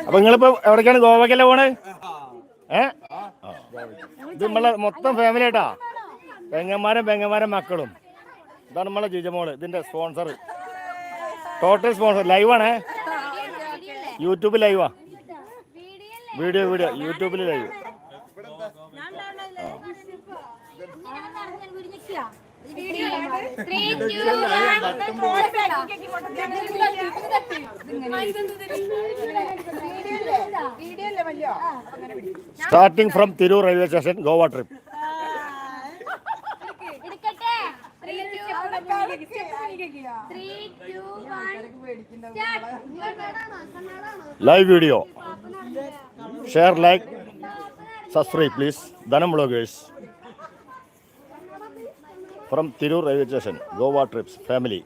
അപ്പൊ നിങ്ങളിപ്പോ എവിടേക്കാണ്? ഗോവക്കല്ലേ പോണേ? ഏ? ഇത് നമ്മളെ മൊത്തം ഫാമിലി ആയിട്ടാ. പെങ്ങന്മാരും പെങ്ങന്മാരും മക്കളും. ഇതാണ് നമ്മളെ ജിജമോൾ ഇതിന്റെ സ്പോൺസർ ടോട്ടൽ സ്പോൺസർ ലൈവാണേ യൂട്യൂബ് ലൈവാ വീഡിയോ വീഡിയോ യൂട്യൂബിൽ live starting from Tirur railway station Goa trip. Live video. Share like subscribe please. Dhanam bloggers from Tirur railway station Goa trips family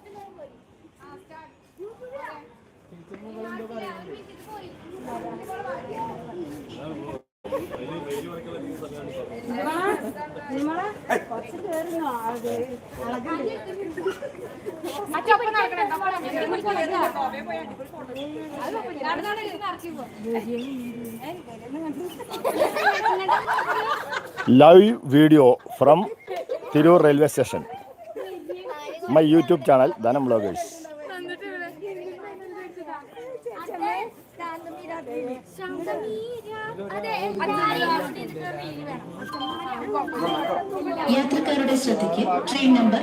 live video from Tirur railway station. My YouTube channel Dhanam bloggers യാത്രക്കാരുടെ ശ്രദ്ധയ്ക്ക് train number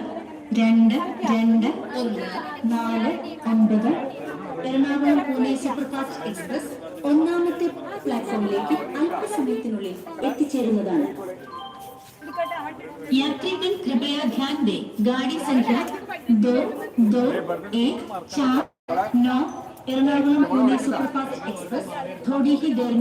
രണ്ട് രണ്ട് നാല് ഒൻപത് Ernakulam Pune superfast express ഒന്നാമത്തെ പ്ലാറ്റ്ഫോമിലേക്ക് അല്പസമയത്തിനുള്ളിൽ എത്തിച്ചേരുന്നതാണ്. यात्रीगण कृपया ध्यान दें। गाड़ी संख्या दो दो, एक, चार, नौ, एर्नाकुलम पुणे सुपरफास्ट एक्सप्रेस। थोड़ी ही देर में